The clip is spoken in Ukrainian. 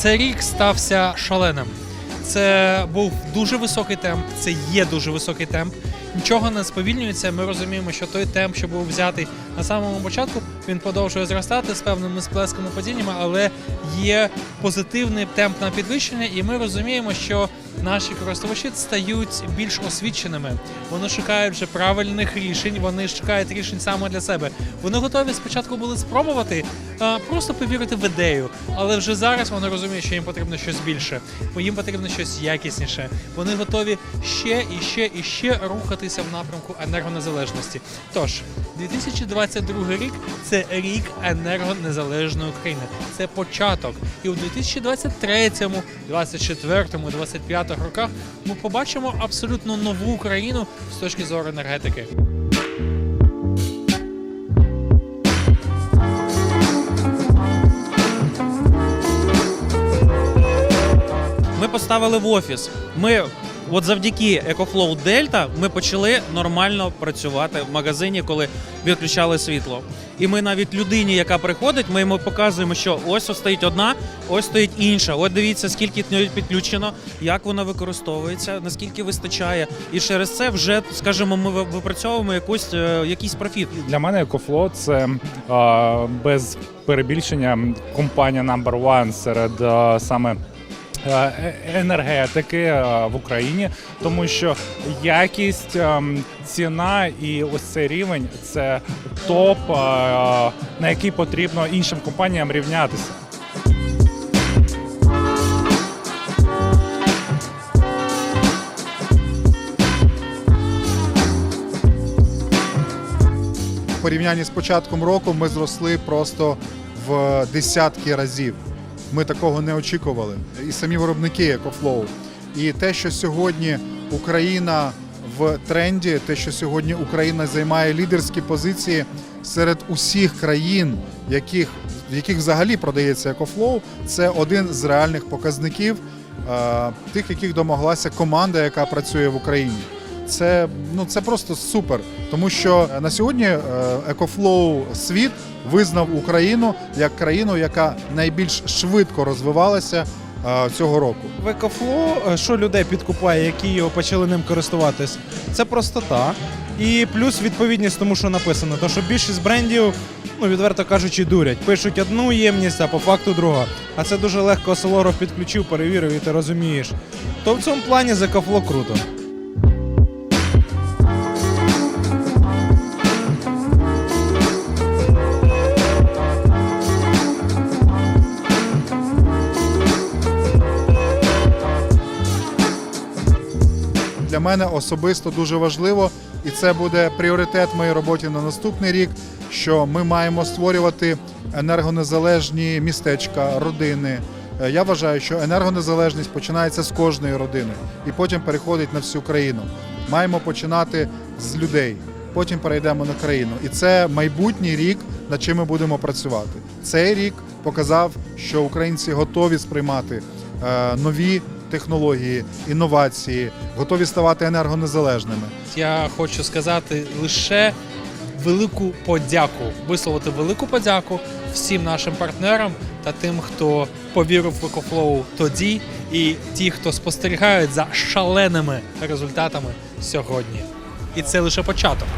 Цей рік стався шаленим. Це був дуже високий темп, це є дуже високий темп. Нічого не сповільнюється. Ми розуміємо, що той темп, що був взятий на самому початку, він продовжує зростати з певними сплесками падіннями, але є позитивний темп на підвищення, і ми розуміємо, що наші користувачі стають більш освіченими. Вони шукають вже правильних рішень, вони шукають рішень саме для себе. Вони готові спочатку були спробувати просто повірити в ідею, але вже зараз вони розуміють, що їм потрібно щось більше, їм потрібно щось якісніше. Вони готові ще і ще і ще рухатися в напрямку енергонезалежності. Тож 2022 рік це рік енергонезалежної України. Це початок. І у 2023, 2024, 2025 роках ми побачимо абсолютно нову Україну з точки зору енергетики. Ми поставили в офіс. Ми, от завдяки EcoFlow Delta, ми почали нормально працювати в магазині, коли відключали світло. І ми навіть людині, яка приходить, ми йому показуємо, що ось стоїть одна, ось стоїть інша. От дивіться, скільки підключено, як вона використовується, наскільки вистачає. І через це вже, скажімо, ми випрацьовуємо якусь, е, якийсь профіт. Для мене EcoFlow – це без перебільшення компанія number one серед саме. Е, е- Енергетики е, в Україні, тому що якість, ем, ціна і ось цей рівень це топ, на який потрібно іншим компаніям рівнятися. Порівнянні з початком року ми зросли просто в десятки разів. Ми такого не очікували. І самі виробники EcoFlow. І те, що сьогодні Україна в тренді, те, що сьогодні Україна займає лідерські позиції серед усіх країн, яких, в яких взагалі продається EcoFlow, це один з реальних показників е, тих, яких домоглася команда, яка працює в Україні це, ну, це просто супер. Тому що на сьогодні е, EcoFlow світ визнав Україну як країну, яка найбільш швидко розвивалася е, цього року. В EcoFlow, е, що людей підкупає, які його почали ним користуватись, це простота. І плюс відповідність тому, що написано. Тому що більшість брендів, ну відверто кажучи, дурять. Пишуть одну ємність, а по факту друга. А це дуже легко Солоров підключив, перевірив і ти розумієш. То в цьому плані з EcoFlow круто. Для мене особисто дуже важливо, і це буде пріоритет в моїй роботі на наступний рік. Що ми маємо створювати енергонезалежні містечка, родини. Е, Я вважаю, що енергонезалежність починається з кожної родини і потім переходить на всю країну. Маємо починати з людей, потім перейдемо на країну. І це майбутній рік, над чим ми будемо працювати. Цей рік показав, що українці готові сприймати е, нові технології, інновації, готові ставати енергонезалежними. Я хочу сказати лише велику подяку, висловити велику подяку всім нашим партнерам та тим, хто повірив в EcoFlow тоді, і ті, хто спостерігають за шаленими результатами сьогодні. І це лише початок.